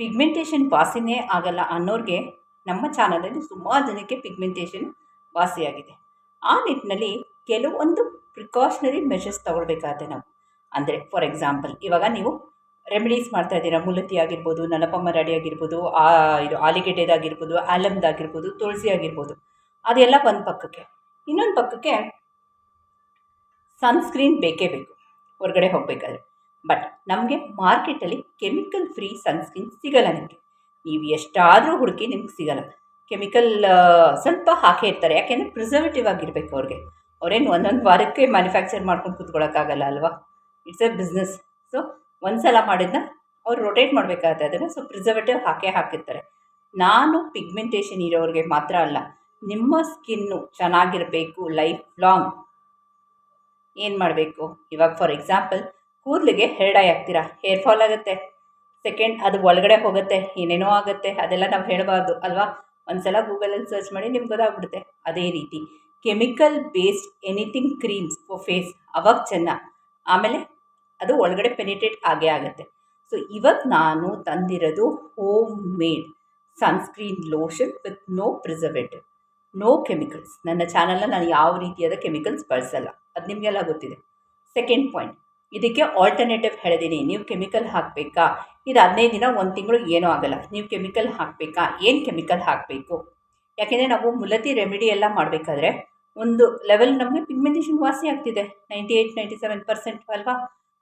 Pigmentation ವಾಸಿನೇ ಆಗಲ್ಲ ಅನ್ನೋರಿಗೆ ನಮ್ಮ ಚಾನಲಲ್ಲಿ ಸುಮಾರು ಜನಕ್ಕೆ ಪಿಗ್ಮೆಂಟೇಷನ್ ವಾಸಿಯಾಗಿದೆ. ಆ ನಿಟ್ಟಿನಲ್ಲಿ ಕೆಲವೊಂದು ಪ್ರಿಕಾಷನರಿ ಮೆಷರ್ಸ್ ತಗೊಳ್ಬೇಕಾದ್ರೆ ನಾವು. ಅಂದರೆ ಫಾರ್ ಎಕ್ಸಾಂಪಲ್ ಇವಾಗ ನೀವು ರೆಮಿಡೀಸ್ ಮಾಡ್ತಾ ಇದ್ದೀರಾ ಮುಲತಿ ಆಗಿರ್ಬೋದು ನಲಪ ಮರಾಡಿ ಆಗಿರ್ಬೋದು, ಆ ಇದು ಆಲಿಗೆಡ್ಡೆದಾಗಿರ್ಬೋದು, ಆಲಮ್ದಾಗಿರ್ಬೋದು, ತುಳಸಿ ಆಗಿರ್ಬೋದು, ಅದೆಲ್ಲ ಒಂದು ಪಕ್ಕಕ್ಕೆ. ಇನ್ನೊಂದು ಪಕ್ಕಕ್ಕೆ ಸನ್ಸ್ಕ್ರೀನ್ ಬೇಕೇ ಬೇಕು, ಹೊರಗಡೆ ಹೋಗಬೇಕಾದ್ರೆ. ಬಟ್ ನಮಗೆ ಮಾರ್ಕೆಟಲ್ಲಿ ಕೆಮಿಕಲ್ ಫ್ರೀ ಸನ್ಸ್ಕ್ರೀನ್ ಸಿಗಲ್ಲ ನಿಮಗೆ. ನೀವು ಎಷ್ಟಾದರೂ ಹುಡುಕಿ ನಿಮ್ಗೆ ಸಿಗಲ್ಲ. ಕೆಮಿಕಲ್ ಸ್ವಲ್ಪ ಹಾಕೇ ಇರ್ತಾರೆ. ಯಾಕೆಂದರೆ ಪ್ರಿಸರ್ವೇಟಿವ್ ಆಗಿರಬೇಕು ಅವ್ರಿಗೆ. ಅವ್ರೇನು ಒಂದೊಂದು ವಾರಕ್ಕೆ ಮ್ಯಾನುಫ್ಯಾಕ್ಚರ್ ಮಾಡ್ಕೊಂಡು ಕೂತ್ಕೊಳ್ಳೋಕ್ಕಾಗಲ್ಲ ಅಲ್ವಾ? ಇಟ್ಸ್ ಎ ಬಿಸ್ನೆಸ್ ಸೊ ಒಂದು ಸಲ ಮಾಡಿದ್ನ ಅವ್ರು ರೊಟೇಟ್ ಮಾಡಬೇಕಾಗತ್ತೆ. ಅದನ್ನು ಸೊ ಪ್ರಿಸರ್ವೇಟಿವ್ ಹಾಕೇ ಹಾಕಿರ್ತಾರೆ. ನಾನು ಪಿಗ್ಮೆಂಟೇಷನ್ ಇರೋರಿಗೆ ಮಾತ್ರ ಅಲ್ಲ, ನಿಮ್ಮ ಸ್ಕಿನ್ನು ಚೆನ್ನಾಗಿರಬೇಕು ಲೈಫ್ ಲಾಂಗ್ ಏನು ಮಾಡಬೇಕು? ಇವಾಗ ಫಾರ್ ಎಕ್ಸಾಂಪಲ್ ಕೂದಲಿಗೆ ಹೇರ್ ಡೈ ಹಾಕ್ತೀರಾ? ಹೇರ್ ಫಾಲ್ ಆಗುತ್ತೆ. ಸೆಕೆಂಡ್ ಅದು ಒಳಗಡೆ ಹೋಗುತ್ತೆ. ಏನೇನೋ ಆಗುತ್ತೆ. ಅದೆಲ್ಲ ನಾವು ಹೇಳಬಾರ್ದು, ಅಲ್ವಾ? ಒಂದ್ಸಲ ಗೂಗಲಲ್ಲಿ ಸರ್ಚ್ ಮಾಡಿ ನಿಮ್ಗೆ ಗೊತ್ತಾಗ್ಬಿಡುತ್ತೆ. ಅದೇ ರೀತಿ chemical based anything creams for face ಅವಾಗ ಚೆನ್ನ. ಆಮೇಲೆ ಅದು ಒಳಗಡೆ ಪೆನಿಟ್ರೇಟ್ ಆಗೇ ಆಗುತ್ತೆ. ಸೊ ಇವತ್ತು ನಾನು ತಂದಿರೋದು homemade sunscreen lotion with no preservative no chemicals ನನ್ನ ಚಾನಲ್ನ ನಾನು ಯಾವ ರೀತಿಯಾದ ಕೆಮಿಕಲ್ಸ್ ಬಳಸಲ್ಲ. ಅದು ನಿಮಗೆಲ್ಲ ಗೊತ್ತಿದೆ. ಸೆಕೆಂಡ್ ಪಾಯಿಂಟ್ ಇದಕ್ಕೆ ಆಲ್ಟರ್ನೇಟಿವ್ ಹೇಳಿದ್ದೀನಿ ನೀವು ಕೆಮಿಕಲ್ ಹಾಕಬೇಕಾ? ಇದು ಹದಿನೈದು ದಿನ, ಒಂದು ತಿಂಗಳು ಏನೂ ಆಗಲ್ಲ. ನೀವು ಕೆಮಿಕಲ್ ಹಾಕಬೇಕಾ? ಏನು ಕೆಮಿಕಲ್ ಹಾಕಬೇಕು? ಯಾಕೆಂದರೆ ನಾವು ಮುಲತಿ ರೆಮಿಡಿ ಎಲ್ಲ ಮಾಡಬೇಕಾದ್ರೆ ಒಂದು ಲೆವೆಲ್ ನಮಗೆ ಪಿಗ್ಮೆಂಟೇಷನ್ ವಾಸಿ ಆಗ್ತಿದೆ. Ninety eight ninety seven percent ಅಲ್ವಾ?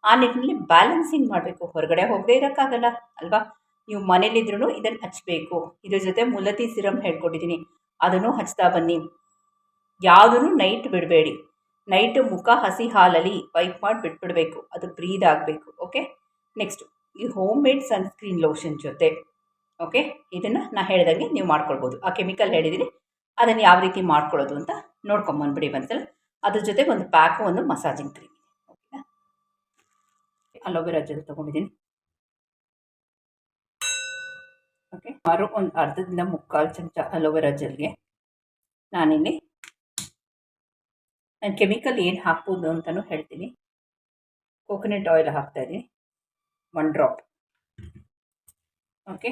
ಆ ನಿಟ್ಟಿನಲ್ಲಿ ಬ್ಯಾಲೆನ್ಸಿಂಗ್ ಮಾಡಬೇಕು. ಹೊರಗಡೆ ಹೋಗದೇ ಇರೋಕ್ಕಾಗಲ್ಲ, ಅಲ್ವಾ? ನೀವು ಮನೇಲಿದ್ರೂ ಇದನ್ನು ಹಚ್ಚಬೇಕು ಇದ್ರ ಜೊತೆ ಮುಲತಿ ಸಿರಮ್ ಹೇಳ್ಕೊಟ್ಟಿದ್ದೀನಿ ಅದನ್ನು ಹಚ್ತಾ ಬನ್ನಿ. ಯಾವುದನ್ನು ನೈಟ್ ಬಿಡಬೇಡಿ. ನೈಟ್ ಮುಖ ಹಸಿ ಹಾಲಲ್ಲಿ ವೈಪ್ ಮಾಡಿ ಬಿಟ್ಬಿಡಬೇಕು. ಅದು ಬ್ರೀದ್ ಆಗಬೇಕು, ಓಕೆ? ನೆಕ್ಸ್ಟು ಈ ಹೋಮ್ ಮೇಡ್ ಸನ್ಸ್ಕ್ರೀನ್ ಲೋಷನ್ ಜೊತೆ, ಓಕೆ? ಇದನ್ನು ನಾನು ಹೇಳ್ದಂಗೆ ನೀವು ಮಾಡ್ಕೊಳ್ಬೋದು. ಆ ಕೆಮಿಕಲ್ ಹೇಳಿದ್ದೀನಿ ಅದನ್ನು ಯಾವ ರೀತಿ ಮಾಡ್ಕೊಳ್ಳೋದು ಅಂತ ನೋಡ್ಕೊಂಬಂದ್ಬಿಡಿ ಒಂದ್ಸಲ. ಅದ್ರ ಜೊತೆ ಒಂದು ಪ್ಯಾಕು ಒಂದು ಮಸಾಜಿಂಗ್ ಕ್ರೀಮ್ ಓಕೆನಾ? ಅಲೋವೆರಾ ಜೆಲ್ ತೊಗೊಂಡಿದ್ದೀನಿ ಓಕೆ? ಮರು ಒಂದು ಅರ್ಧದಿಂದ ಮುಕ್ಕಾಲು ಚಮಚ ಅಲೋವೆರಾ ಜೆಲ್ಗೆ ನಾನಿಲ್ಲಿ ನಾನು ಕೆಮಿಕಲ್ ಏನು ಹಾಕ್ಬೋದು ಅಂತಲೂ ಹೇಳ್ತೀನಿ. ಕೋಕೋನಟ್ ಆಯಿಲ್ ಹಾಕ್ತಾಯಿದ್ದೀನಿ ಒನ್ ಡ್ರಾಪ್ ಓಕೆ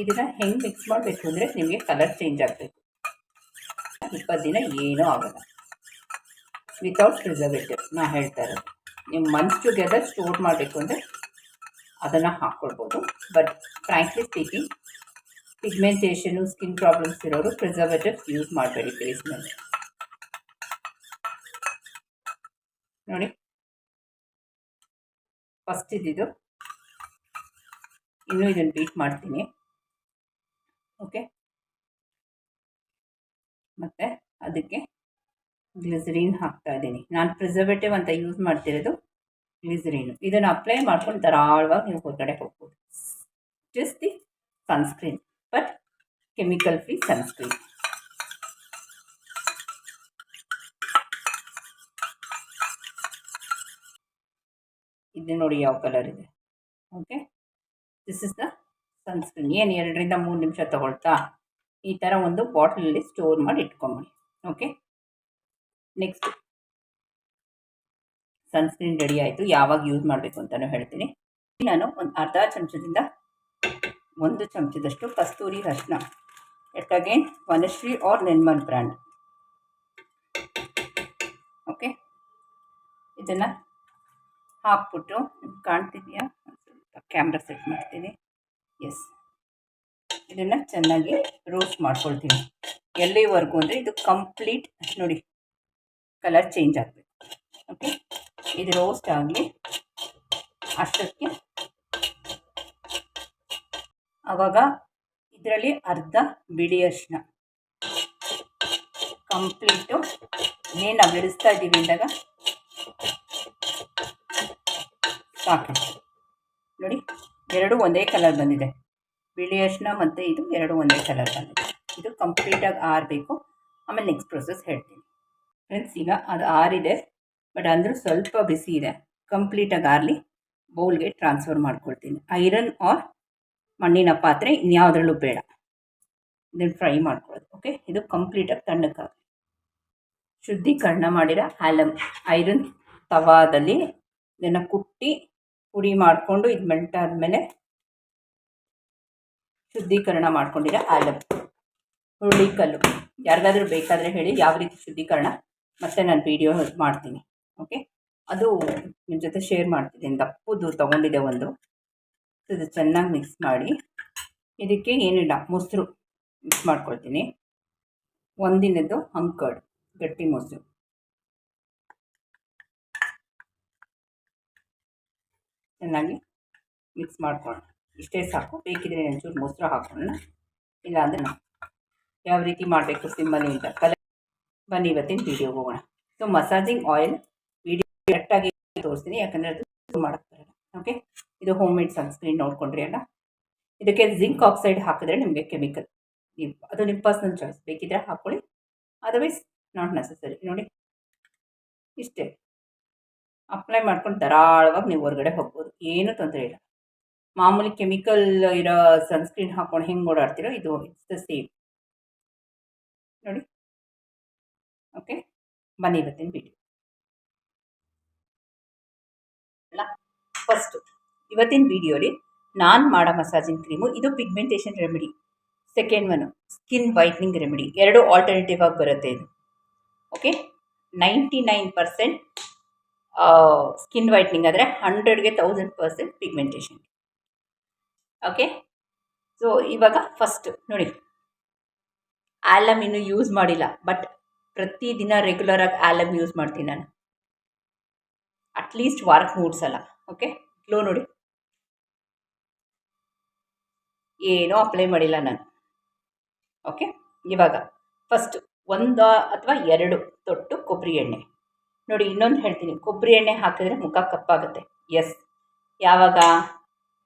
ಇದನ್ನು ಹೆಂಗೆ ಮಿಕ್ಸ್ ಮಾಡಬೇಕು ಅಂದರೆ ನಿಮಗೆ ಕಲರ್ ಚೇಂಜ್ ಆಗಬೇಕು. ಇಪ್ಪತ್ತು ದಿನ ಏನೂ ಆಗೋಲ್ಲ. ವಿತೌಟ್ ಪ್ರಿಸರ್ವೇಟಿವ್ ನಾ ಹೇಳ್ತಾ ಇರೋದು. ನಿಮ್ಮ ಮಂತ್ ಟುಗೆದರ್ ಸ್ಟೋರ್ ಮಾಡಬೇಕು ಅಂದರೆ ಅದನ್ನು ಹಾಕ್ಕೊಳ್ಬೋದು but frankly speaking pigmentation skin problems ಇರೋರು ಪ್ರಿಸರ್ವೇಟಿವ್ಸ್ ಯೂಸ್ ಮಾಡಬೇಡಿ ಫೇಸ್ ಮೇಲೆ ನೋಡಿ. ಫಸ್ಟ್ ಇದ್ದಿದ್ದು ಇನ್ನೂ ಇದನ್ನು ಬೀಟ್ ಮಾಡ್ತೀನಿ. ಓಕೆ ಮತ್ತು ಅದಕ್ಕೆ ಗ್ಲಿಸರಿನ್ ಹಾಕ್ತಾ ಇದ್ದೀನಿ. ನಾನು ಪ್ರಿಸರ್ವೇಟಿವ್ ಅಂತ ಯೂಸ್ ಮಾಡ್ತಿರೋದು ಗ್ಲಿಸರಿನು ಇದನ್ನು ಅಪ್ಲೈ ಮಾಡ್ಕೊಂಡು ಧಾರಾಳವಾಗಿ ನೀವು ಹೊರಗಡೆ ಹೋಗ್ಬೋದು. Just the sunscreen but chemical free sunscreen ಇದು ನೋಡಿ ಯಾವ ಕಲರ್ ಇದೆ. Okay this is the sunscreen ಏನು ಎರಡರಿಂದ ಮೂರು ನಿಮಿಷ ತಗೊಳ್ತಾ? ಈ ಥರ ಒಂದು ಬಾಟ್ಲಲ್ಲಿ ಸ್ಟೋರ್ ಮಾಡಿ ಇಟ್ಕೊಂಬಿಡಿ. ಓಕೆ ನೆಕ್ಸ್ಟ್ ಸನ್ಸ್ಕ್ರೀನ್ ರೆಡಿ ಆಯಿತು. ಯಾವಾಗ ಯೂಸ್ ಮಾಡಬೇಕು ಅಂತಲೂ ಹೇಳ್ತೀನಿ. ನಾನು ಒಂದು ಅರ್ಧ ಚಮಚದಿಂದ ಒಂದು ಚಮಚದಷ್ಟು ಕಸ್ತೂರಿ ಅರಿಶಿನ ಎಟ್ ಅಗೇನ್ ವನಶ್ರೀ ಆರ್ ನೆನ್ಮನ್ ಬ್ರ್ಯಾಂಡ್ ಓಕೆ ಇದನ್ನು ಹಾಕ್ಬಿಟ್ಟು ಕಾಣ್ತಿದೆಯಾ? ಸ್ವಲ್ಪ ಕ್ಯಾಮ್ರಾ ಸೆಟ್ ಮಾಡ್ತೀನಿ. ಎಸ್ ಇದನ್ನು ಚೆನ್ನಾಗಿ ರೋಸ್ಟ್ ಮಾಡ್ಕೊಳ್ತೀನಿ. ಎಲ್ಲಿವರೆಗೂ ಅಂದರೆ ಇದು ಕಂಪ್ಲೀಟ್ ನೋಡಿ ಕಲರ್ ಚೇಂಜ್ ಆಗಬೇಕು. ಓಕೆ ಇದು ರೋಸ್ಟ್ ಆಗಲಿ ಅಷ್ಟಕ್ಕೆ ಆವಾಗ ಇದರಲ್ಲಿ ಅರ್ಧ ಬಿಳಿ ಅರಿಶಿನ ಕಂಪ್ಲೀಟು ಏನು ನಾವು ಬಿಡಿಸ್ತಾ ಇದ್ದೀವಿ ಅಂದಾಗ ಸಾಕು ನೋಡಿ, ಎರಡು ಒಂದೇ ಕಲರ್ ಬಂದಿದೆ. ಬಿಳಿ ಅರಿಶಿನ ಮತ್ತು ಇದು ಎರಡು ಒಂದೇ ಕಲರ್ ಬಂದಿದೆ. ಇದು ಕಂಪ್ಲೀಟಾಗಿ ಆರಬೇಕು. ಆಮೇಲೆ ನೆಕ್ಸ್ಟ್ ಪ್ರೊಸೆಸ್ ಹೇಳ್ತೀನಿ. ಫ್ರೆಂಡ್ಸ್ ಈಗ ಅದು ಆರಿದೆ ಬಟ್ ಅಂದರೂ ಸ್ವಲ್ಪ ಬಿಸಿ ಇದೆ. ಕಂಪ್ಲೀಟಾಗಿ ಆರಲಿ. ಬೌಲ್ಗೆ ಟ್ರಾನ್ಸ್ಫರ್ ಮಾಡ್ಕೊಳ್ತೀನಿ. ಐರನ್ ಆರ್ ಮಣ್ಣಿನ ಪಾತ್ರೆ ಇನ್ಯಾವುದ್ರಲ್ಲೂ ಬೇಡ. ಇದನ್ನು ಫ್ರೈ ಮಾಡ್ಕೊಳ್ಳೋದು ಓಕೆ ಇದು ಕಂಪ್ಲೀಟಾಗಿ ತಣ್ಣಕ್ಕಾಗಲಿ. ಶುದ್ಧೀಕರಣ ಮಾಡಿರೋ ಹ್ಯಾಲಮ್ ಐರನ್ ತವಾದಲ್ಲಿ ಇದನ್ನು ಕುಟ್ಟಿ ಪುಡಿ ಮಾಡಿಕೊಂಡು ಇದು ಮೆಲ್ಟಾದ್ಮೇಲೆ ಶುದ್ಧೀಕರಣ ಮಾಡ್ಕೊಂಡಿರೋ ಆಲಮ್ ಹುರುಳಿಕಲ್ಲು ಯಾರಿಗಾದ್ರೂ ಬೇಕಾದರೆ ಹೇಳಿ ಯಾವ ರೀತಿ ಶುದ್ಧೀಕರಣ. ಮತ್ತೆ ನಾನು ವೀಡಿಯೋ ಮಾಡ್ತೀನಿ. ಓಕೆ ಅದು ನಿಮ್ಮ ಜೊತೆ ಶೇರ್ ಮಾಡ್ತಿದ್ದೀನಿ ದಪ್ಪದು ತೊಗೊಂಡಿದ್ದೆ ಒಂದು. ಇದು ಚೆನ್ನಾಗಿ ಮಿಕ್ಸ್ ಮಾಡಿ. ಇದಕ್ಕೆ ಏನಿಲ್ಲ, ಮೊಸರು ಮಿಕ್ಸ್ ಮಾಡ್ಕೊಳ್ತೀನಿ. ಒಂದಿನದ್ದು ಅಂಕರ್ಡ್ ಗಟ್ಟಿ ಮೊಸರು. ಚೆನ್ನಾಗಿ ಮಿಕ್ಸ್ ಮಾಡ್ಕೊಳ್ಳೋಣ. ಇಷ್ಟೇ ಸಾಕು. ಬೇಕಿದ್ರೆ ಒಂಚೂರು ಮೊಸರು ಹಾಕೊಳ್ಳೋಣ. ಇಲ್ಲಾಂದರೆ ಯಾವ ರೀತಿ ಮಾಡಬೇಕು ಸಿಮ್ಮಲ್ಲಿ ಅಂತ ಕಲ ಬನ್ನಿ ಇವತ್ತಿನ ವೀಡಿಯೋಗೆ ಹೋಗೋಣ. ಸೊ ಮಸಾಜಿಂಗ್ ಆಯಿಲ್ ವೀಡಿಯೋ ಕರೆಕ್ಟಾಗಿ ತೋರಿಸ್ತೀನಿ. ಯಾಕಂದರೆ ಅದು ಮಾಡೋಕ್ಕೆ ಓಕೆ ಇದು ಹೋಮ್ ಮೇಡ್ ಸನ್ಸ್ಕ್ರೀನ್ ನೋಡ್ಕೊಂಡ್ರಿ ಅಲ್ಲ? ಇದಕ್ಕೆ ಜಿಂಕ್ ಆಕ್ಸೈಡ್ ಹಾಕಿದ್ರೆ ನಿಮಗೆ ಕೆಮಿಕಲ್ ಅದು ನಿಮ್ಮ ಪರ್ಸ್ನಲ್ ಚಾಯ್ಸ್ ಬೇಕಿದ್ರೆ ಹಾಕ್ಕೊಳ್ಳಿ ಅದರ್ವೈಸ್ ನಾಟ್ ನೆಸಸರಿ ನೋಡಿ. ಇಷ್ಟೇ. ಅಪ್ಲೈ ಮಾಡ್ಕೊಂಡು ಧಾರಾಳವಾಗಿ ನೀವು ಹೊರಗಡೆ ಹೋಗ್ಬೋದು. ಏನೂ ತೊಂದರೆ ಇಲ್ಲ. ಮಾಮೂಲಿ ಕೆಮಿಕಲ್ ಇರೋ ಸನ್ಸ್ಕ್ರೀನ್ ಹಾಕ್ಕೊಂಡು ಹೆಂಗೆ ಓಡಾಡ್ತೀರೋ ಇದು ಇಟ್ಸ್ ದ ಸೇಮ್ ನೋಡಿ. ಓಕೆ ಬನ್ನಿ ಇವತ್ತಿನ ವಿಡಿಯೋ ಅಲ್ಲ ಫಸ್ಟು ಇವತ್ತಿನ ವಿಡಿಯೋಲಿ ನಾನು ಮಾಡೋ ಮಸಾಜಿಂಗ್ ಕ್ರೀಮು, ಇದು pigmentation remedy second one skin whitening remedy ಎರಡು ಆಲ್ಟರ್ನೇಟಿವ್ ಆಗಿ ಬರುತ್ತೆ ಇದು. Okay ninety nine percent skin whitening ಆದರೆ ಹಂಡ್ರೆಡ್ಗೆ thousand percent pigmentation okay so ಇವಾಗ ಫಸ್ಟ್ ನೋಡಿ. ಆ್ಯಲಮ್ ಇನ್ನೂ ಯೂಸ್ ಮಾಡಿಲ್ಲ ಬಟ್ ಪ್ರತಿದಿನ ರೆಗ್ಯುಲರಾಗಿ ಆಲಮ್ ಯೂಸ್ ಮಾಡ್ತೀನಿ ನಾನು. ಅಟ್ಲೀಸ್ಟ್ ವಾರಕ್ಕೆ ಮೂರು ಸಲ ಓಕೆ ಗ್ಲೋ ನೋಡಿ. ಏನೂ ಅಪ್ಲೈ ಮಾಡಿಲ್ಲ ನಾನು. ಓಕೆ ಇವಾಗ ಫಸ್ಟ್ ಒಂದು ಅಥವಾ ಎರಡು ತೊಟ್ಟು ಕೊಬ್ಬರಿ ಎಣ್ಣೆ. ನೋಡಿ, ಇನ್ನೊಂದು ಹೇಳ್ತೀನಿ. ಕೊಬ್ಬರಿ ಎಣ್ಣೆ ಹಾಕಿದ್ರೆ ಮುಖ ಕಪ್ಪಾಗುತ್ತೆ. ಎಸ್ ಯಾವಾಗ?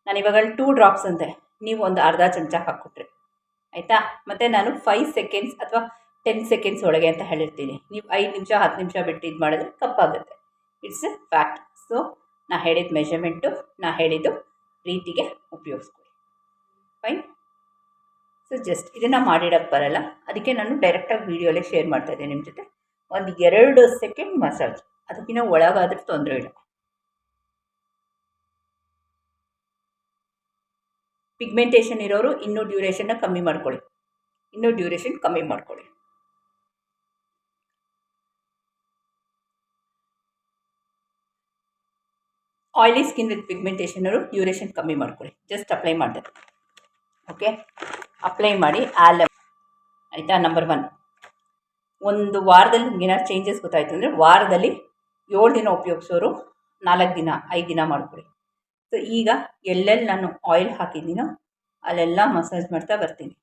ನಾನು ಇವಾಗ ಟೂ ಡ್ರಾಪ್ಸ್ ಅಂತೆ ನೀವು ಒಂದು ಅರ್ಧ ಚಮಚ ಹಾಕ್ಕೊಟ್ರಿ. ಆಯಿತಾ? ಮತ್ತು ನಾನು ಫೈವ್ ಸೆಕೆಂಡ್ಸ್ ಅಥವಾ ಟೆನ್ ಸೆಕೆಂಡ್ಸ್ ಒಳಗೆ ಅಂತ ಹೇಳಿರ್ತೀನಿ. ನೀವು ಐದು ನಿಮಿಷ, ಹತ್ತು ನಿಮಿಷ ಬಿಟ್ಟು ಇದು ಮಾಡಿದ್ರೆ ಕಪ್ಪಾಗುತ್ತೆ. ಇಟ್ಸ್ ಎ ಫ್ಯಾಕ್ಟ್ ಸೊ ನಾ ಹೇಳಿದ ಮೆಷರ್ಮೆಂಟು ನಾ ಹೇಳಿದ್ದು ರೀತಿಗೆ ಉಪಯೋಗಿಸ್ಕೊಳ್ಳಿ. ಫೈನ್ ಸೊ ಜಸ್ಟ್ ಇದನ್ನು ಮಾಡಿಡೋಕ್ಕೆ ಬರಲ್ಲ. ಅದಕ್ಕೆ ನಾನು ಡೈರೆಕ್ಟಾಗಿ ವೀಡಿಯೋಲೇ ಶೇರ್ ಮಾಡ್ತಾ ಇದ್ದೀನಿ ನಿಮ್ಮ ಜೊತೆ. ಒಂದು ಎರಡು ಸೆಕೆಂಡ್ ಮಸಾಜ್ ಅದಕ್ಕಿಂತ ಒಳಗಾದರೆ ತೊಂದರೆ ಇಲ್ಲ. ಪಿಗ್ಮೆಂಟೇಷನ್ ಇರೋರು ಇನ್ನೂ ಡ್ಯೂರೇಷನ್ನ ಕಮ್ಮಿ ಮಾಡ್ಕೊಳ್ಳಿ. ಇನ್ನೂ ಡ್ಯೂರೇಷನ್ ಕಮ್ಮಿ ಮಾಡ್ಕೊಳ್ಳಿ. ಆಯಿಲಿ ಸ್ಕಿನ್ ವಿತ್ ಪಿಗ್ಮೆಂಟೇಷನ್ ಅವರು ಡ್ಯೂರೇಷನ್ ಕಮ್ಮಿ ಮಾಡ್ಕೊಳ್ಳಿ. ಜಸ್ಟ್ ಅಪ್ಲೈ ಮಾಡಿದೆ. ಓಕೆ ಅಪ್ಲೈ ಮಾಡಿ ಆಲಮ್ ಆಯಿತಾ? ನಂಬರ್ ಒನ್ ಒಂದು ವಾರದಲ್ಲಿ ನಿಮ್ಗೆ ಏನಾದ್ರು ಚೇಂಜಸ್ ಗೊತ್ತಾಯಿತು ಅಂದರೆ ವಾರದಲ್ಲಿ ಏಳು ದಿನ ಉಪಯೋಗಿಸೋರು ನಾಲ್ಕು ದಿನ, ಐದು ದಿನ ಮಾಡ್ಕೊಳ್ಳಿ ಸೊ ಈಗ ಎಲ್ಲೆಲ್ಲಿ ನಾನು ಆಯಿಲ್ ಹಾಕಿದ್ದೀನೋ ಅಲ್ಲೆಲ್ಲ ಮಸಾಜ್ ಮಾಡ್ತಾ ಬರ್ತೀನಿ.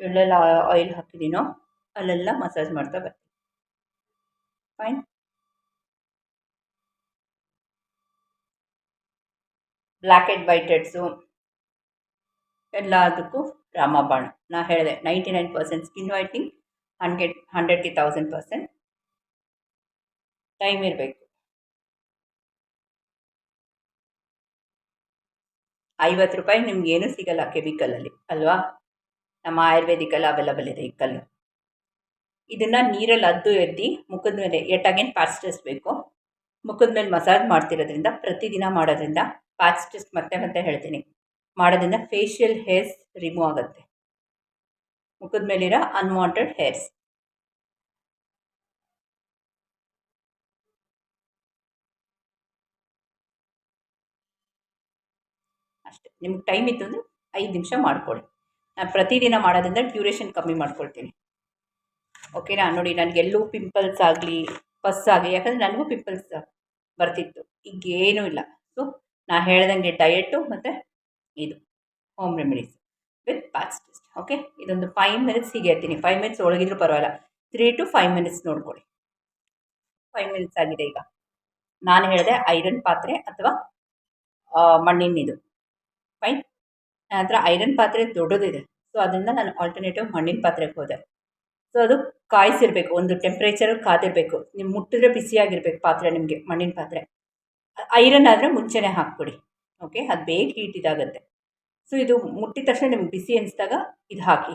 ಎಲ್ಲೆಲ್ಲ ಆಯಿಲ್ ಹಾಕಿದ್ದೀನೋ ಅಲ್ಲೆಲ್ಲ ಮಸಾಜ್ ಮಾಡ್ತಾ ಬರ್ತೀನಿ. Fine black and white heads ಎಲ್ಲದಕ್ಕೂ ರಾಮಬಾಣ. ನಾ ಹೇಳಿದೆ ninety nine percent skin whitening hundred ಹಂಡ್ರೆಡ್ಗೆ thousand percent time ಇರಬೇಕು. ಐವತ್ತು ರೂಪಾಯಿ ನಿಮ್ಗೇನು ಸಿಗಲ್ಲ ಕೆಮಿಕಲಲ್ಲಿ ಅಲ್ವಾ? ನಮ್ಮ ಆಯುರ್ವೇದಿಕಲ್ಲಿ ಅವೈಲಬಲ್ ಇದೆ ಈ ಕಲ್ಲು. ಇದನ್ನು ನೀರಲ್ಲಿ ಅದ್ದು ಎದ್ದು ಮುಖದ ಮೇಲೆ ಎಟ್ ಅಗೇನ್ ಪ್ಯಾಚ್ ಟೆಸ್ಟ್ ಬೇಕು. ಮುಖದ ಮೇಲೆ ಮಸಾಜ್ ಮಾಡ್ತಿರೋದ್ರಿಂದ, ಪ್ರತಿದಿನ ಮಾಡೋದ್ರಿಂದ ಪ್ಯಾಚ್ ಟೆಸ್ಟ್ ಮತ್ತೆ ಮತ್ತೆ ಹೇಳ್ತೀನಿ. ಮಾಡೋದ್ರಿಂದ ಫೇಶಿಯಲ್ ಹೇರ್ಸ್ ರಿಮೂವ್ ಆಗುತ್ತೆ. ಮುಖದ ಮೇಲಿರೋ ಅನ್ವಾಂಟೆಡ್ ಹೇರ್ಸ್ ಅಷ್ಟೇ, ನಿಮ್ಗೆ ಟೈಮ್ ಇತ್ತು ಅಂದರೆ ಐದು ನಿಮಿಷ ಮಾಡ್ಕೊಳ್ಳಿ ನಾನು ಪ್ರತಿದಿನ ಮಾಡೋದ್ರಿಂದ ಡ್ಯೂರೇಷನ್ ಕಮ್ಮಿ ಮಾಡ್ಕೊಳ್ತೀನಿ. ಓಕೆನಾ ನೋಡಿ, ನನಗೆಲ್ಲೂ ಪಿಂಪಲ್ಸ್ ಆಗಲಿ ಪಸ್ ಆಗಲಿ, ಯಾಕಂದರೆ ನನಗೂ ಪಿಂಪಲ್ಸ್ ಬರ್ತಿತ್ತು. ಈಗೇನೂ ಇಲ್ಲ. ಸೊ ನಾ ಹೇಳ್ದಂಗೆ ಡಯಟು ಮತ್ತು ಇದು home remedies with patch test okay ಇದೊಂದು ಫೈವ್ ಮಿನಿಟ್ಸ್ ಹೀಗೆ ಇರ್ತೀನಿ. ಫೈವ್ ಮಿನಿಟ್ಸ್ ಒಳಗಿದ್ರು ಪರವಾಗಿಲ್ಲ. ತ್ರೀ ಟು ಫೈವ್ ಮಿನಿಟ್ಸ್ ನೋಡ್ಕೊಳ್ಳಿ. ಫೈವ್ ಮಿನಿಟ್ಸ್ ಆಗಿದೆ ಈಗ. ನಾನು ಹೇಳಿದೆ ಐರನ್ ಪಾತ್ರೆ ಅಥವಾ ಮಣ್ಣಿನ ಇದು. ಫೈನ್ ನನ್ನ ಹತ್ರ ಐರನ್ ಪಾತ್ರೆ ದೊಡ್ಡದಿದೆ. ಸೊ ಅದರಿಂದ ನಾನು ಆಲ್ಟರ್ನೇಟಿವ್ ಮಣ್ಣಿನ ಪಾತ್ರೆಗೆ ಹೋದೆ. ಸೊ ಅದು ಕಾಯಿಸಿರ್ಬೇಕು. ಒಂದು ಟೆಂಪ್ರೇಚರಲ್ಲಿ ಕಾದಿರಬೇಕು. ನೀವು ಮುಟ್ಟಿದ್ರೆ ಬಿಸಿಯಾಗಿರ್ಬೇಕು ಪಾತ್ರೆ ನಿಮಗೆ ಮಣ್ಣಿನ ಪಾತ್ರೆ. ಐರನ್ ಆದರೆ ಮುಂಚೆನೇ ಹಾಕ್ಬಿಡಿ. ಓಕೆ ಅದು ಬೇಗ ಹೀಟ್ ಇದಾಗುತ್ತೆ. ಸೊ ಇದು ಮುಟ್ಟಿದ ತಕ್ಷಣ ನಿಮ್ಗೆ ಬಿಸಿ ಅನಿಸಿದಾಗ ಇದು ಹಾಕಿ.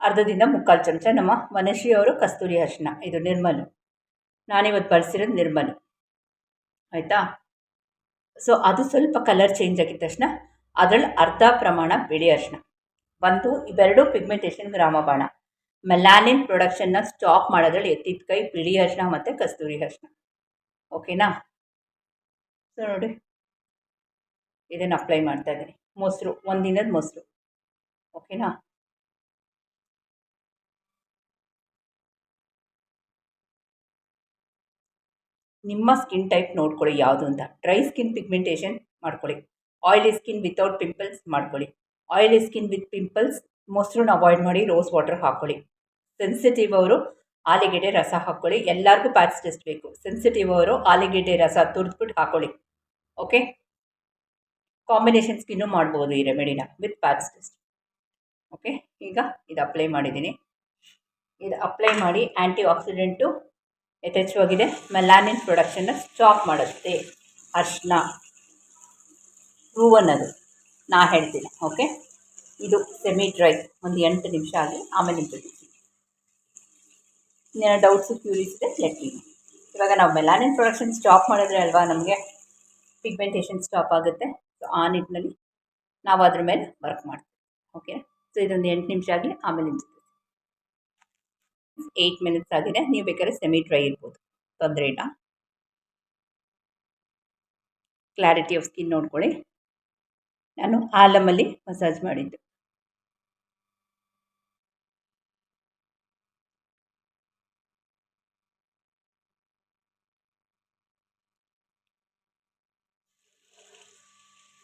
ಅರ್ಧದಿಂದ ಮುಕ್ಕಾಲು ಚಮಚ ನಮ್ಮ ಮನಷಿಯವರು ಕಸ್ತೂರಿ ಅರಿಶಿನ ಇದು ನಿರ್ಮಲು. ನಾನಿವತ್ತು ಬಳಸಿರೋದು ನಿರ್ಮಲು. ಆಯಿತಾ? ಸೊ ಅದು ಸ್ವಲ್ಪ ಕಲರ್ ಚೇಂಜ್ ಆಗಿದ ತಕ್ಷಣ ಅದರಲ್ಲಿ ಅರ್ಧ ಪ್ರಮಾಣ ಬಿಳಿ ಅರಿಶಿನ ಬಂತು ಇವೆರಡೂ ಪಿಗ್ಮೆಂಟೇಷನ್ ರಾಮಬಾಣ. ಮೆಲಾನಿನ್ ಪ್ರೊಡಕ್ಷನ್ನ ಸ್ಟಾಪ್ ಮಾಡೋದ್ರಲ್ಲಿ ಎತ್ತಿದ ಕೈ ಬಿಳಿ ಅರಿಶಿನ ಮತ್ತು ಕಸ್ತೂರಿ ಅರಿಶಿನ ಓಕೆನಾ ಸೊ ನೋಡಿ. ಇದನ್ನು ಅಪ್ಲೈ ಮಾಡ್ತಾ ಇದ್ದೀನಿ. ಮೊಸರು, ಒಂದಿನದ ಮೊಸರು. ಓಕೆನಾ ನಿಮ್ಮ ಸ್ಕಿನ್ ಟೈಪ್ ನೋಡ್ಕೊಳ್ಳಿ ಯಾವುದು ಅಂತ. ಡ್ರೈ ಸ್ಕಿನ್ ಪಿಗ್ಮೆಂಟೇಷನ್ ಮಾಡ್ಕೊಳ್ಳಿ. ಆಯಿಲಿ ಸ್ಕಿನ್ ವಿತೌಟ್ ಪಿಂಪಲ್ಸ್ ಮಾಡ್ಕೊಳ್ಳಿ. ಆಯಿಲಿ ಸ್ಕಿನ್ ವಿತ್ ಪಿಂಪಲ್ಸ್ ಮೊಸರನ್ನ ಅವಾಯ್ಡ್ ಮಾಡಿ ರೋಸ್ ವಾಟರ್ ಹಾಕ್ಕೊಳ್ಳಿ ಸೆನ್ಸಿಟಿವ್ ಅವರು ಆಲಿಗೆಡ್ಡೆ ರಸ ಹಾಕ್ಕೊಳ್ಳಿ ಎಲ್ಲರಿಗೂ ಪ್ಯಾಚ್ ಟೆಸ್ಟ್ ಬೇಕು. ಸೆನ್ಸಿಟಿವ್ ಅವರು ಆಲಿಗೆಡ್ಡೆ ರಸ ತುರಿದ್ಬಿಟ್ಟು ಹಾಕ್ಕೊಳ್ಳಿ ಓಕೆ ಕಾಂಬಿನೇಷನ್ ಸ್ಕಿನ್ನು ಮಾಡ್ಬೋದು ಈ ರೆಮಿಡಿನ ವಿತ್ ಪ್ಯಾಕ್ಸ್ ಟೆಸ್ಟ್ ಓಕೆ ಈಗ ಇದು ಅಪ್ಲೈ ಮಾಡಿದ್ದೀನಿ. ಇದು ಅಪ್ಲೈ ಮಾಡಿ ಆ್ಯಂಟಿ ಆಕ್ಸಿಡೆಂಟು ಯಥೇಚ್ಛವಾಗಿದೆ. ಮೆಲಾನಿನ್ ಪ್ರೊಡಕ್ಷನ್ನ ಸ್ಟಾಪ್ ಮಾಡುತ್ತೆ. ಅರ್ಶನ. ಪ್ರೂವನ್ ಅದು ನಾ ಹೇಳ್ತೀನಿ. ಓಕೆ ಇದು ಸೆಮಿ ಡ್ರೈ ಒಂದು ಎಂಟು ನಿಮಿಷ ಆಗಲಿ ಆಮೇಲೆ ನಿಂತಿರ್ತೀವಿ ಇನ್ನೇನೋ ಡೌಟ್ಸು ಕ್ಯೂರಿಸ್ ಇದೆ ಲೆಟ್ ಇವಾಗ ನಾವು ಮೆಲಾನಿನ್ ಪ್ರೊಡಕ್ಷನ್ ಸ್ಟಾಪ್ ಮಾಡಿದ್ರೆ ಅಲ್ವಾ ನಮಗೆ ಪಿಗ್ಮೆಂಟೇಷನ್ ಸ್ಟಾಪ್ ಆಗುತ್ತೆ. ಆ ನಿಟ್ಟಿನಲ್ಲಿ ನಾವು ಅದ್ರ ಮೇಲೆ ವರ್ಕ್ ಮಾಡ್ತೀವಿ. ಓಕೆ ಸೊ ಇದೊಂದು ಎಂಟು ನಿಮಿಷ ಆಗಲಿ, ಆಮೇಲೆ ಏಯ್ಟ್ ಮಿನಿಟ್ಸ್ ಆಗಿದೆ. ನೀವು ಬೇಕಾದ್ರೆ ಸೆಮಿ ಡ್ರೈ ಇರ್ಬೋದು. ತೊಂದರೆ ಇಲ್ಲ. ಕ್ಲಾರಿಟಿ ಆಫ್ ಸ್ಕಿನ್ ನೋಡ್ಕೊಳ್ಳಿ. ನಾನು ಆಲಮಲ್ಲಿ ಮಸಾಜ್ ಮಾಡಿದ್ದು.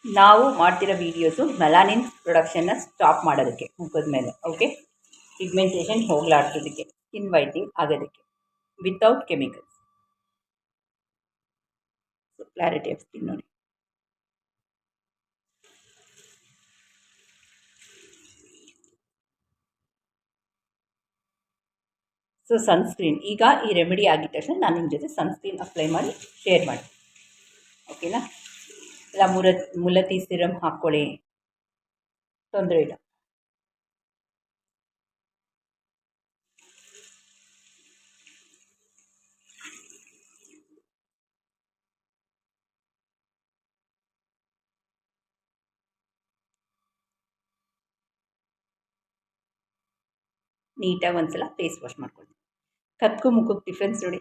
ನಾವು ಮಾಡ್ತಿರೋ ವೀಡಿಯೋಸು ಮೆಲಾನಿನ್ ಪ್ರೊಡಕ್ಷನ್ನ ಸ್ಟಾಪ್ ಮಾಡೋದಕ್ಕೆ ಮುಖದ ಮೇಲೆ ಓಕೆ ಪಿಗ್ಮೆಂಟೇಷನ್ ಹೋಗ್ಲಾಡ್ಸೋದಕ್ಕೆ ಸ್ಕಿನ್ ವೈಟಿಂಗ್ ಆಗೋದಕ್ಕೆ without chemicals clarity of skin ನೋಡಿ. ಸೊ ಸನ್ಸ್ಕ್ರೀನ್ ಈಗ ಈ ರೆಮಿಡಿ ಆಗಿದ ತಕ್ಷಣ ನಾನು ನಿಮ್ಮ ಜೊತೆ ಸನ್ಸ್ಕ್ರೀನ್ ಅಪ್ಲೈ ಮಾಡಿ ಶೇರ್ ಮಾಡಿ. ಓಕೆನಾ ಇಲ್ಲ, ಮುರ, ಮುಲತಿ ಸಿರಮ್ ಹಾಕ್ಕೊಳ್ಳಿ ತೊಂದರೆ ಇಲ್ಲ. ನೀಟಾಗಿ ಒಂದ್ಸಲ ಫೇಸ್ ವಾಶ್ ಮಾಡ್ಕೊಳ್ತೀನಿ. ಕತ್ಕು ಮುಖಕ್ಕೆ ಡಿಫ್ರೆನ್ಸ್ ನೋಡಿ.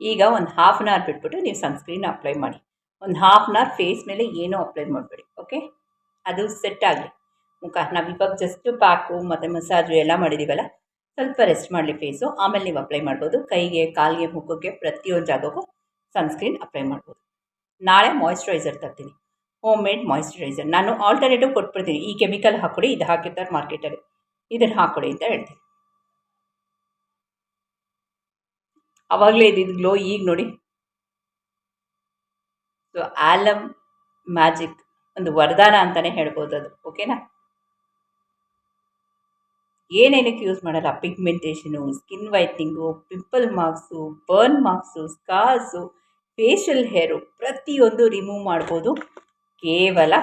ಈಗ ಒಂದು ಹಾಫ್ ಆನ್ ಅವರ್ ಬಿಟ್ಬಿಟ್ಟು ನೀವು ಸನ್ಸ್ಕ್ರೀನ್ ಅಪ್ಲೈ ಮಾಡಿ. ಒಂದು ಹಾಫ್ ಆನ್ ಅವರ್ ಫೇಸ್ ಮೇಲೆ ಏನೂ ಅಪ್ಲೈ ಮಾಡಬೇಡಿ ಓಕೆ ಅದು ಸೆಟ್ ಆಗಲಿ. ಮುಖ, ನಾವು ಇವಾಗ ಜಸ್ಟ್ ಪ್ಯಾಕು ಮತ್ತು ಮಸಾಜು ಎಲ್ಲ ಮಾಡಿದ್ದೀವಲ್ಲ ಸ್ವಲ್ಪ ರೆಸ್ಟ್ ಮಾಡಲಿ ಫೇಸು ಆಮೇಲೆ ನೀವು ಅಪ್ಲೈ ಮಾಡ್ಬೋದು. ಕೈಗೆ, ಕಾಲಿಗೆ, ಮುಖಕ್ಕೆ ಪ್ರತಿಯೊಂದು ಜಾಗಕ್ಕೂ ಸನ್ಸ್ಕ್ರೀನ್ ಅಪ್ಲೈ ಮಾಡ್ಬೋದು. ನಾಳೆ ಮಾಯಿಶ್ಚರೈಸರ್ ತರ್ತೀನಿ. ಹೋಮ್ ಮೇಡ್ ಮಾಯಿಶ್ಚರೈಸರ್ ನಾನು ಆಲ್ಟರ್ನೇಟಿವ್ ಕೊಟ್ಬಿಡ್ತೀನಿ. ಈ ಕೆಮಿಕಲ್ ಹಾಕ್ಕೊಡಿ, ಇದು ಹಾಕಿರ್ತಾರೆ ಮಾರ್ಕೆಟಲ್ಲಿ ಇದನ್ನು ಹಾಕ್ಕೊಡಿ ಅಂತ ಹೇಳ್ತೀನಿ. ಆವಾಗಲೇ ಇದ್ದಿದ್ದು ಗ್ಲೋ ಈಗ ನೋಡಿ. ಸೊ ಆಲಮ್ ಮ್ಯಾಜಿಕ್ ಒಂದು ವರದಾನ ಅಂತಲೇ ಹೇಳ್ಬೋದು ಅದು ಓಕೆನಾ ಏನೇನಕ್ಕೆ ಯೂಸ್ ಮಾಡಲ್ಲ? Pigmentation skin whitening pimple marks burn marks scars facial hair ಪ್ರತಿಯೊಂದು ರಿಮೂವ್ ಮಾಡ್ಬೋದು. ಕೇವಲ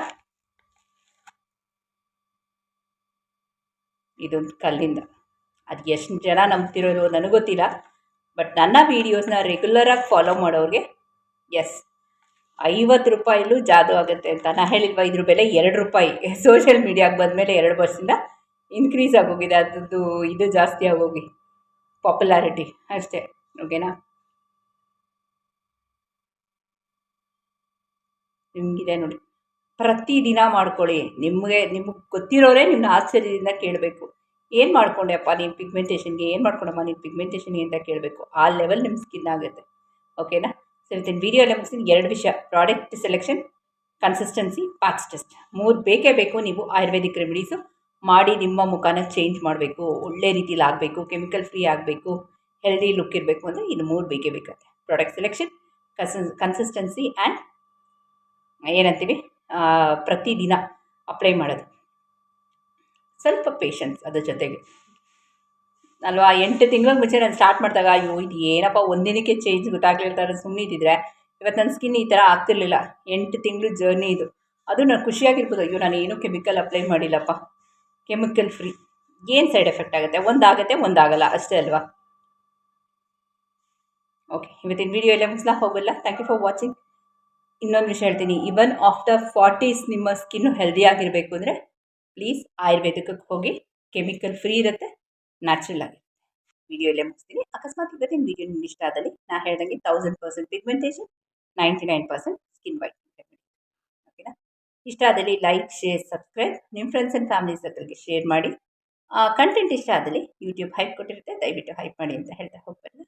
ಇದೊಂದು ಕಲ್ಲಿಂದ. ಅದು ಎಷ್ಟು ಜನ ನಂಬ್ತಿರೋದು ಗೊತ್ತಿಲ್ಲ. ಬಟ್ ನನ್ನ ವೀಡಿಯೋಸ್ನ ರೆಗ್ಯುಲರಾಗಿ ಫಾಲೋ ಮಾಡೋರಿಗೆ ಎಸ್ ಐವತ್ತು ರೂಪಾಯಿಲೂ ಜಾದು ಆಗುತ್ತೆ ಅಂತ. ನಾನು ಹೇಳಿದ್ವ ಇದ್ರ ಬೆಲೆ ಎರಡು ರೂಪಾಯಿ. ಸೋಷಿಯಲ್ ಮೀಡಿಯಾಗೆ ಬಂದಮೇಲೆ ಎರಡು ವರ್ಷದಿಂದ ಇನ್ಕ್ರೀಸ್ ಆಗೋಗಿದೆ. ಅದ್ರದ್ದು ಇದು ಜಾಸ್ತಿ ಆಗೋಗಿ ಪಾಪ್ಯುಲಾರಿಟಿ ಅಷ್ಟೇ. ಓಕೆನಾ ನಿಮಗಿದೆ ನೋಡಿ. ಪ್ರತಿದಿನ ಮಾಡ್ಕೊಳ್ಳಿ. ನಿಮಗೆ ನಿಮಗೆ ಗೊತ್ತಿರೋರೇ ನಿಮ್ಮನ್ನ ಆಶ್ಚರ್ಯದಿಂದ ಕೇಳಬೇಕು. ಏನು ಮಾಡ್ಕೊಂಡೆಪ್ಪ ನೀನು ಪಿಗ್ಮೆಂಟೇಷನ್ಗೆ ಏನು ಮಾಡ್ಕೊಂಡಮ್ಮ ನೀನು ಪಿಗ್ಮೆಂಟೇಷನ್ಗೆ ಅಂತ ಕೇಳಬೇಕು. ಆ ಲೆವೆಲ್ ನಿಮ್ಮ ಸ್ಕಿನ್ ಆಗುತ್ತೆ. ಓಕೆನಾ ಸೊ ಇವತ್ತಿನ ವೀಡಿಯೋ ಮುಗಿಸ್ತೀನಿ ಎರಡು ವಿಷಯ. Product selection consistency patch test ಮೂರು ಬೇಕೇ ಬೇಕು ನೀವು ಆಯುರ್ವೇದಿಕ್ ರೆಮಿಡೀಸು ಮಾಡಿ ನಿಮ್ಮ ಮುಖನ ಚೇಂಜ್ ಮಾಡಬೇಕು. ಒಳ್ಳೆ ರೀತಿಲಿ ಆಗಬೇಕು ಕೆಮಿಕಲ್ ಫ್ರೀ ಆಗಬೇಕು ಹೆಲ್ದಿ ಲುಕ್ ಇರಬೇಕು ಅಂದರೆ ಇದು ಮೂರು ಬೇಕೇ ಬೇಕಾಗುತ್ತೆ ಪ್ರಾಡಕ್ಟ್ ಸೆಲೆಕ್ಷನ್ ಕನ್ಸ ಕನ್ಸಿಸ್ಟೆನ್ಸಿ ಆ್ಯಂಡ್ ಏನಂತೀವಿ? ಪ್ರತಿದಿನ ಅಪ್ಲೈ ಮಾಡೋದು. ಸ್ವಲ್ಪ ಪೇಷನ್ಸ್ ಅದ್ರ ಜೊತೆಗೆ. ಅಲ್ವಾ, ಎಂಟು ತಿಂಗಳಿಗೆ ಮುಂಚೆ ನಾನು ಸ್ಟಾರ್ಟ್ ಮಾಡಿದಾಗ, ಅಯ್ಯೋ, ಇದು ಏನಪ್ಪ ಒಂದಿನಕ್ಕೆ ಚೇಂಜ್ ಗೊತ್ತಾಗ್ಲಿರ್ತಾರೆ ಸುಮ್ಮನೆ ಇದ್ದಿದ್ರೆ ಇವತ್ತು ನನ್ನ ಸ್ಕಿನ್ ಈ ಥರ ಆಗ್ತಿರ್ಲಿಲ್ಲ. ಎಂಟು ತಿಂಗಳು ಜರ್ನಿ ಇದು. ಅದು ನಾನು ಖುಷಿಯಾಗಿರ್ಬೋದು, ಅಯ್ಯೋ, ನಾನು ಏನೂ ಕೆಮಿಕಲ್ ಅಪ್ಲೈ ಮಾಡಿಲ್ಲಪ್ಪ. ಕೆಮಿಕಲ್ ಫ್ರೀ ಏನು ಸೈಡ್ ಎಫೆಕ್ಟ್ ಆಗುತ್ತೆ? ಒಂದಾಗುತ್ತೆ ಒಂದಾಗಲ್ಲ ಅಷ್ಟೇ ಅಲ್ವಾ? ಓಕೆ ಇವತ್ತಿನ ವಿಡಿಯೋ ಎಲ್ಲ ಮುಗಿಸ್ಲಾ? ಹೋಗಲ್ಲ? ಥ್ಯಾಂಕ್ ಯು ಫಾರ್ ವಾಚಿಂಗ್ ಇನ್ನೊಂದು ವಿಷಯ ಹೇಳ್ತೀನಿ. ಇವನ್ ಆಫ್ಟರ್ ಫಾರ್ಟೀಸ್ ನಿಮ್ಮ ಸ್ಕಿನ್ನು ಹೆಲ್ದಿಯಾಗಿರಬೇಕು ಅಂದರೆ ಪ್ಲೀಸ್ ಆಯುರ್ವೇದಿಕಕ್ಕೆ ಹೋಗಿ ಕೆಮಿಕಲ್ ಫ್ರೀ ಇರುತ್ತೆ ನ್ಯಾಚುರಲ್ ಆಗಿ. ವಿಡಿಯೋ ಇಲ್ಲೇ ಮುಗಿಸ್ತೀನಿ. ಅಕಸ್ಮಾತ್ ಇವತ್ತಿನ ವಿಡಿಯೋ ನಿಮ್ಗೆ ಇಷ್ಟ ಆದಲ್ಲಿ ನಾ ಹೇಳ್ದಂಗೆ thousand percent pigmentation ninety nine percent skin white ಓಕೆನಾ ಇಷ್ಟ ಆದಲ್ಲಿ ಲೈಕ್ ಶೇರ್ ಸಬ್ಸ್ಕ್ರೈಬ್ ನಿಮ್ಮ ಫ್ರೆಂಡ್ಸ್ ಆ್ಯಂಡ್ ಫ್ಯಾಮಿಲಿ ಸರ್ಕಲ್ಗೆ ಶೇರ್ ಮಾಡಿ. ಕಂಟೆಂಟ್ ಇಷ್ಟ ಆದಲ್ಲಿ ಯೂಟ್ಯೂಬ್ ಹೈಪ್ ಕೊಟ್ಟಿರುತ್ತೆ, ದಯವಿಟ್ಟು ಹೈಪ್ ಮಾಡಿ ಅಂತ ಹೇಳ್ತಾ ಹೋಗ್ತೀನಿ